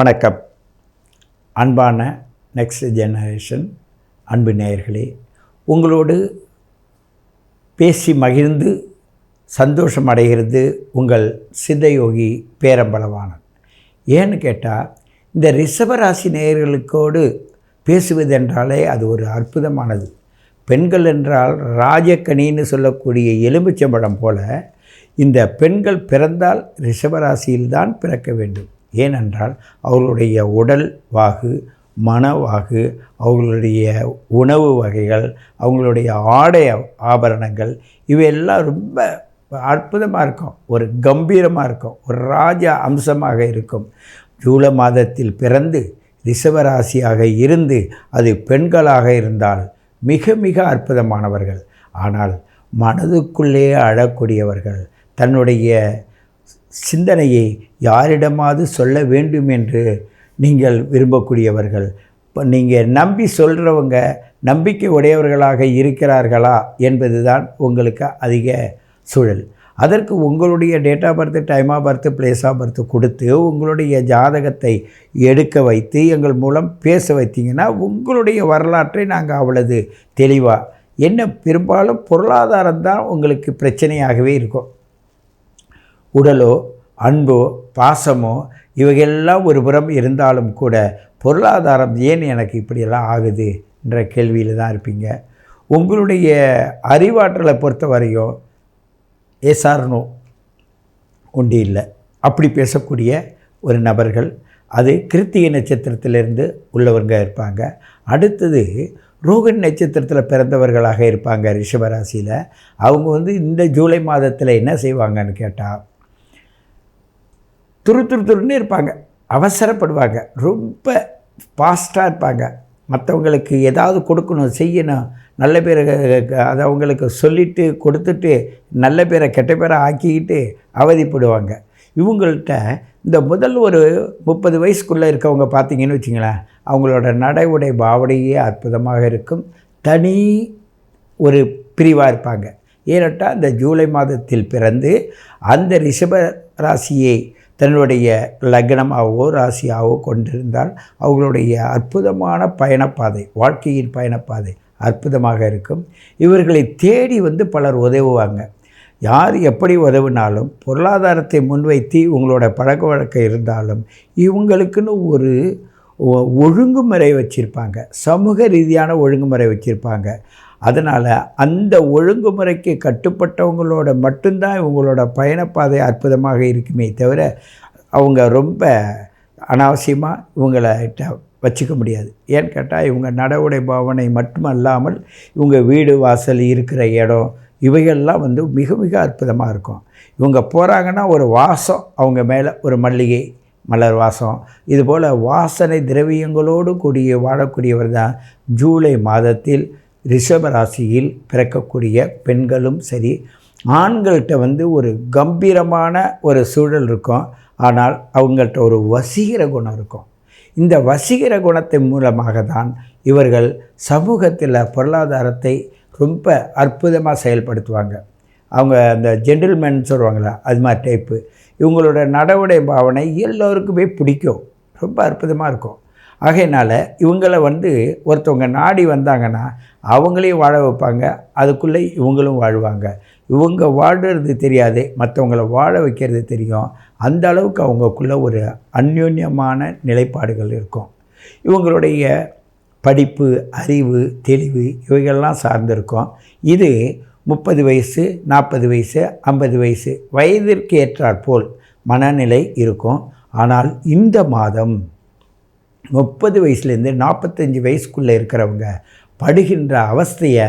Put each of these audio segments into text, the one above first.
வணக்கம். அன்பான next generation அன்பு நேயர்களே உங்களோடு பேசி மகிழ்ந்து சந்தோஷம் அடைகிறது உங்கள் சித்தயோகி பேரம்பலவானன் ஏன்னு கேட்டால் இந்த ரிஷபராசி நேயர்களுக்கோடு பேசுவதென்றாலே அது ஒரு அற்புதமானது. பெண்கள் என்றால் ராஜக்கனின்னு சொல்லக்கூடிய எலுமிச்சம்பழம் போல இந்த பெண்கள் பிறந்தால் ரிஷபராசியில்தான் பிறக்க வேண்டும். ஏனென்றால் அவர்களுடைய உடல் வாகு மனவாகு அவர்களுடைய உணவு வகைகள் அவங்களுடைய ஆடை ஆபரணங்கள் இவையெல்லாம் ரொம்ப அற்புதமாக இருக்கும். ஒரு கம்பீரமாக இருக்கும். ஒரு ராஜா அம்சமாக இருக்கும். ஜூலை மாதத்தில் பிறந்து ரிஷவராசியாக இருந்து அது பெண்களாக இருந்தால் மிக மிக அற்புதமானவர்கள். ஆனால் மனதுக்குள்ளே அழக்கூடியவர்கள் தன்னுடைய சிந்தனையை யாரிடமாவது சொல்ல வேண்டும் என்று நீங்கள் விரும்பக்கூடியவர்கள். இப்போ நீங்கள் நம்பி சொல்கிறவங்க நம்பிக்கை உடையவர்களாக இருக்கிறார்களா என்பது தான் உங்களுக்கு அதிக சூழல். அதற்கு உங்களுடைய date of birth time of birth place of birth கொடுத்து உங்களுடைய ஜாதகத்தை எடுக்க வைத்து எங்கள் மூலம் பேச வைத்தீங்கன்னா உங்களுடைய வரலாற்றை நாங்கள் அவ்வளவு தெளிவாக என்ன பெரும்பாலும் பொருளாதாரம் தான் உங்களுக்கு பிரச்சனையாகவே இருக்கும். உடலோ அன்போ பாசமோ இவையெல்லாம் ஒரு புறம் இருந்தாலும் கூட பொருளாதாரம் ஏன் எனக்கு இப்படியெல்லாம் ஆகுது என்ற கேள்வியில் தான் இருப்பீங்க. உங்களுடைய அறிவாற்றலை பொறுத்த வரையும் ஏசார்னோ ஒன்று இல்லை. அப்படி பேசக்கூடிய ஒரு நபர்கள் அது கிருத்திகை நட்சத்திரத்திலிருந்து உள்ளவங்க இருப்பாங்க. அடுத்தது ரோகன் நட்சத்திரத்தில் பிறந்தவர்களாக இருப்பாங்க ரிஷபராசியில். அவங்க வந்து இந்த ஜூலை மாதத்தில் என்ன செய்வாங்கன்னு கேட்டால் துரு துரு துருன்னு இருப்பாங்க. அவசரப்படுவாங்க. ரொம்ப ஃபாஸ்ட்டாக இருப்பாங்க. மற்றவங்களுக்கு ஏதாவது கொடுக்கணும் செய்யணும் நல்ல பேரை அதை அவங்களுக்கு சொல்லிவிட்டு கொடுத்துட்டு நல்ல பேரை கெட்ட பேரை ஆக்கிக்கிட்டு அவதிப்படுவாங்க. இவங்கள்ட்ட இந்த முதல் ஒரு முப்பது வயசுக்குள்ளே இருக்கவங்க பார்த்தீங்கன்னு வச்சிங்களேன் அவங்களோட நடை உடை பாவடையே அற்புதமாக இருக்கும். தனி ஒரு பிரிவாக இருப்பாங்க. ஏனட்டால் இந்த ஜூலை மாதத்தில் பிறந்து அந்த ரிஷப ராசியை தன்னுடைய லக்னமாகவோ ராசியாகவோ கொண்டிருந்தால் அவங்களுடைய அற்புதமான பயணப்பாதை வாழ்க்கையின் பயணப்பாதை அற்புதமாக இருக்கும். இவர்களை தேடி வந்து பலர் உதவுவாங்க. யார் எப்படி உதவினாலும் பொருளாதாரத்தை முன்வைத்து உங்களோட பழக்க வழக்கம் இருந்தாலும் இவங்களுக்குன்னு ஒரு ஒழுங்குமுறை வச்சுருப்பாங்க. சமூக ரீதியான ஒழுங்குமுறை வச்சுருப்பாங்க. அதனால் அந்த ஒழுங்குமுறைக்கு கட்டுப்பட்டவங்களோட மட்டும்தான் இவங்களோட பயணப்பாதை அற்புதமாக இருக்குமே தவிர அவங்க ரொம்ப அனாவசியமாக இவங்கள்ட்ட வச்சுக்க முடியாது. ஏன்னு கேட்டால் இவங்க நடவுடை பாவனை மட்டுமல்லாமல் இவங்க வீடு வாசல் இருக்கிற இடம் இவைகள்லாம் வந்து மிக மிக அற்புதமாக இருக்கும். இவங்க போகிறாங்கன்னா ஒரு வாசம் அவங்க மேலே ஒரு மல்லிகை மலர் வாசம். இதுபோல் வாசனை திரவியங்களோடு கூடிய வாழக்கூடியவர் தான் ஜூலை மாதத்தில் ரிஷபராசியில் பிறக்கக்கூடிய பெண்களும் சரி ஆண்கள்கிட்ட வந்து ஒரு கம்பீரமான ஒரு சூழல் இருக்கும். ஆனால் அவங்கள்ட்ட ஒரு வசீகர குணம் இருக்கும். இந்த வசீகர குணத்தின் மூலமாக தான் இவர்கள் சமூகத்தில் பொருளாதாரத்தை ரொம்ப அற்புதமாக செயல்படுத்துவாங்க. அவங்க அந்த ஜென்டில்மேன் சொல்லுவாங்களா அது மாதிரி டைப்பு இவங்களோட நடவடை பாவனை எல்லோருக்குமே பிடிக்கும். ரொம்ப அற்புதமாக இருக்கும். ஆகையினால் இவங்களை வந்து ஒருத்தவங்க நாடி வந்தாங்கன்னா அவங்களையும் வாழ வைப்பாங்க. அதுக்குள்ளே இவங்களும் வாழ்வாங்க. இவங்க வாழ்கிறது தெரியாது மற்றவங்கள வாழ வைக்கிறது தெரியும். அந்த அளவுக்கு அவங்களுக்குள்ளே ஒரு அந்யோன்யமான நிலைப்பாடுகள் இருக்கும். இவங்களுடைய படிப்பு அறிவு தெளிவு இவைகள்லாம் சார்ந்திருக்கும். இது முப்பது வயசு நாற்பது வயசு ஐம்பது வயசு வயதிற்கு ஏற்றாற்போல் மனநிலை இருக்கும். ஆனால் இந்த மாதம் முப்பது வயசுலேருந்து நாற்பத்தஞ்சு வயசுக்குள்ளே இருக்கிறவங்க படுகின்ற அவஸ்தையை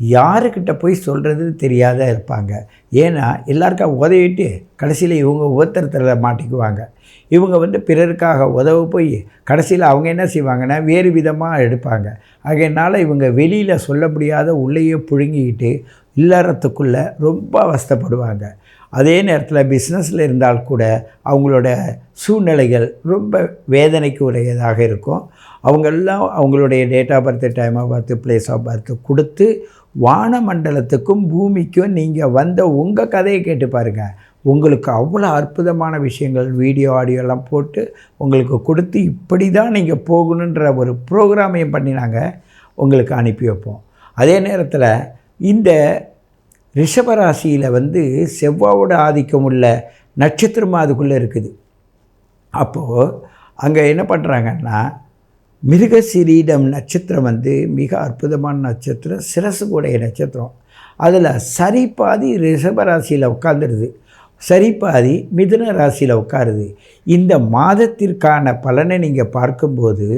யாருக்கிட்ட போய் சொல்கிறதுன்னு தெரியாத இருப்பாங்க. ஏன்னா எல்லாருக்கும் உதவிட்டு கடைசியில் இவங்க உபத்திரத்தில் மாட்டிக்குவாங்க. இவங்க வந்து பிறருக்காக உதவ போய் கடைசியில் அவங்க என்ன செய்வாங்கன்னா வேறு விதமாக எடுப்பாங்க. அதனால் இவங்க வெளியில் சொல்ல முடியாத உள்ளேயே புழுங்கிக்கிட்டு இல்லறத்துக்குள்ளே ரொம்ப அவஸ்தப்படுவாங்க. அதே நேரத்தில் பிஸ்னஸில் இருந்தால் கூட அவங்களோட சூழ்நிலைகள் ரொம்ப வேதனைக்கு உடையதாக இருக்கும். அவங்கெல்லாம் அவங்களுடைய date of birth time of birth place of birth கொடுத்து வானமண்டலத்துக்கும் பூமிக்கும் நீங்கள் வந்த உங்கள் கதையை கேட்டு பாருங்கள் உங்களுக்கு அவ்வளோ அற்புதமான விஷயங்கள் வீடியோ ஆடியோ எல்லாம் போட்டு உங்களுக்கு கொடுத்து இப்படி தான் நீங்கள் போகணுன்ற ஒரு ப்ரோக்ராமையும் பண்ணி நாங்கள் உங்களுக்கு அனுப்பி வைப்போம். அதே நேரத்தில் இந்த ரிஷபராசியில் வந்து செவ்வாவோட ஆதிக்கம் உள்ள நட்சத்திரமாக அதுக்குள்ளே இருக்குது. அப்போது அங்கே என்ன பண்ணுறாங்கன்னா மிருகசிரீடம் நட்சத்திரம் வந்து மிக அற்புதமான நட்சத்திரம் சிரசு கூடைய நட்சத்திரம். அதில் சரிபாதி ரிஷபராசியில் உட்காந்துருது சரிபாதி மிதுன ராசியில் உட்காருது. இந்த மாதத்திற்கான பலனை நீங்கள் பார்க்கும்போது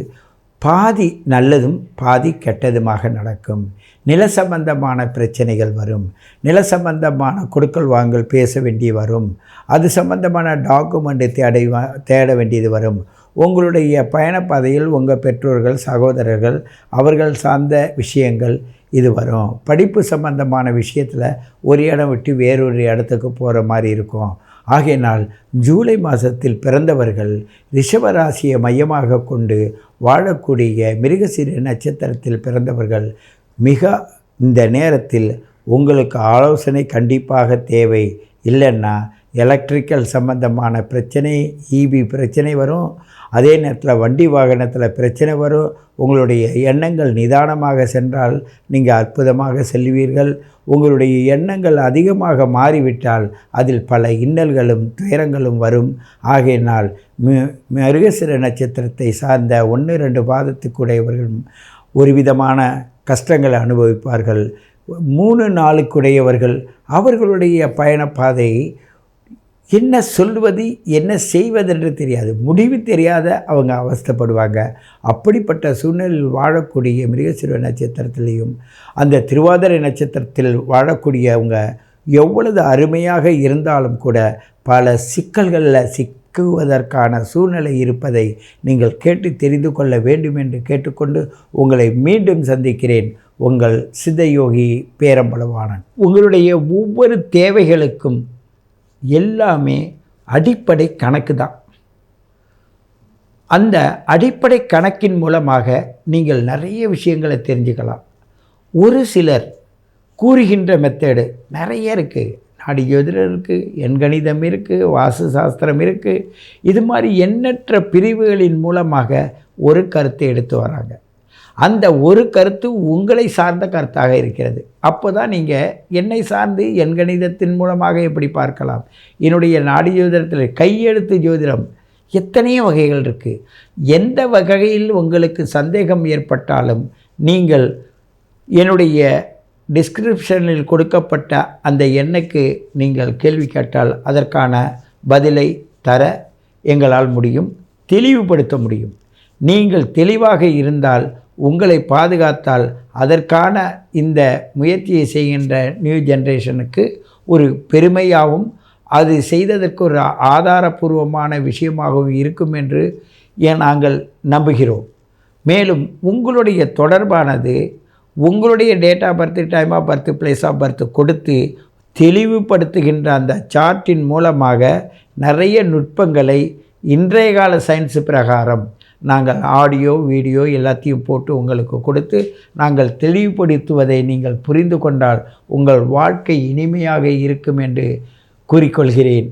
பாதி நல்லதும் பாதி கெட்டதுமாக நடக்கும். நில சம்பந்தமான பிரச்சனைகள் வரும். நில சம்பந்தமான கொடுக்கல் வாங்கல் பேச வேண்டி வரும். அது சம்பந்தமான டாக்குமெண்ட்டை தேட தேட வேண்டியது வரும். உங்களுடைய பயணப்பாதையில் உங்கள் பெற்றோர்கள் சகோதரர்கள் அவர்கள் சார்ந்த விஷயங்கள் இது வரும். படிப்பு சம்பந்தமான விஷயத்தில் ஒரு இடம் விட்டு வேறொரு இடத்துக்கு போகிற மாதிரி இருக்கும். ஆகையினால் ஜூலை மாதத்தில் பிறந்தவர்கள் ரிஷபராசியை மையமாக கொண்டு வாழக்கூடிய மிருகசிறு நட்சத்திரத்தில் பிறந்தவர்கள் மிக இந்த நேரத்தில் உங்களுக்கு ஆலோசனை கண்டிப்பாக தேவை. இல்லைன்னா எலக்ட்ரிக்கல் சம்பந்தமான பிரச்சனை ஈபி பிரச்சனை வரும். அதே நேரத்தில் வண்டி வாகனத்தில் பிரச்சனை வரும். உங்களுடைய எண்ணங்கள் நிதானமாக சென்றால் நீங்கள் அற்புதமாக செல்வீர்கள். உங்களுடைய எண்ணங்கள் அதிகமாக மாறிவிட்டால் அதில் பல இன்னல்களும் துயரங்களும் வரும். ஆகையினால் மி நட்சத்திரத்தை சார்ந்த ஒன்று ரெண்டு பாதத்துக்குடையவர்கள் ஒரு விதமான கஷ்டங்களை அனுபவிப்பார்கள். மூணு நாளுக்குடையவர்கள் அவர்களுடைய பயணப்பாதை என்ன சொல்வது என்ன செய்வதென்று தெரியாது. முடிவு தெரியாத அவங்க அவஸ்தைப்படுவாங்க. அப்படிப்பட்ட சூழ்நிலையில் வாழக்கூடிய மிருகசிறுவ நட்சத்திரத்திலையும் அந்த திருவாதிரை நட்சத்திரத்தில் வாழக்கூடியவங்க எவ்வளவு அருமையாக இருந்தாலும் கூட பல சிக்கல்களில் சிக்குவதற்கான சூழ்நிலை இருப்பதை நீங்கள் கேட்டு தெரிந்து கொள்ள வேண்டும் என்று கேட்டுக்கொண்டு உங்களை மீண்டும் சந்திக்கிறேன். உங்கள் சித்தயோகி பேரம்பளவானன் உங்களுடைய ஒவ்வொரு தேவைகளுக்கும் எல்லாமே அடிப்படை கணக்கு தான். அந்த அடிப்படை கணக்கின் மூலமாக நீங்கள் நிறைய விஷயங்களை தெரிஞ்சுக்கலாம். ஒரு சிலர் கூறுகின்ற மெத்தேடு நிறைய இருக்குது நாடி ஜோதிடம் இருக்குது எண்கணிதம் இருக்குது வாசு சாஸ்திரம் இருக்குது இது மாதிரி எண்ணற்ற பிரிவுகளின் மூலமாக ஒரு கருத்தை எடுத்து வராங்க. அந்த ஒரு கருத்து உங்களை சார்ந்த கருத்தாக இருக்கிறது. அப்போ தான் நீங்கள் என்னை சார்ந்து என் கணிதத்தின் மூலமாக எப்படி பார்க்கலாம்? என்னுடைய நாடி ஜோதிடத்தில் கையெழுத்து ஜோதிடம் எத்தனையோ வகைகள் இருக்குது எந்த வகையில் உங்களுக்கு சந்தேகம் ஏற்பட்டாலும் நீங்கள் என்னுடைய டிஸ்கிரிப்ஷனில் கொடுக்கப்பட்ட அந்த எண்ணுக்கு நீங்கள் கேள்வி கேட்டால் அதற்கான பதிலை தர எங்களால் முடியும் தெளிவுபடுத்த முடியும். நீங்கள் தெளிவாக இருந்தால் உங்களை பாதுகாத்தால் அதற்கான இந்த முயற்சியை செய்கின்ற நியூ ஜென்ரேஷனுக்கு ஒரு பெருமையாகவும் அது செய்ததற்கு ஒரு ஆதாரபூர்வமான விஷயமாகவும் இருக்கும் என்று ஏன் நாங்கள் நம்புகிறோம். மேலும் உங்களுடைய தொடர்பானது உங்களுடைய date of birth time of birth place of birth கொடுத்து தெளிவுபடுத்துகின்ற அந்த சார்ட்டின் மூலமாக நிறைய நுட்பங்களை இன்றைய கால சயின்ஸு பிரகாரம் நாங்கள் ஆடியோ வீடியோ எல்லாத்தையும் போட்டு உங்களுக்கு கொடுத்து நாங்கள் தெளிவுபடுத்துவதை நீங்கள் புரிந்து கொண்டால் உங்கள் வாழ்க்கை இனிமையாக இருக்கும் என்று கூறிக்கொள்கிறேன்.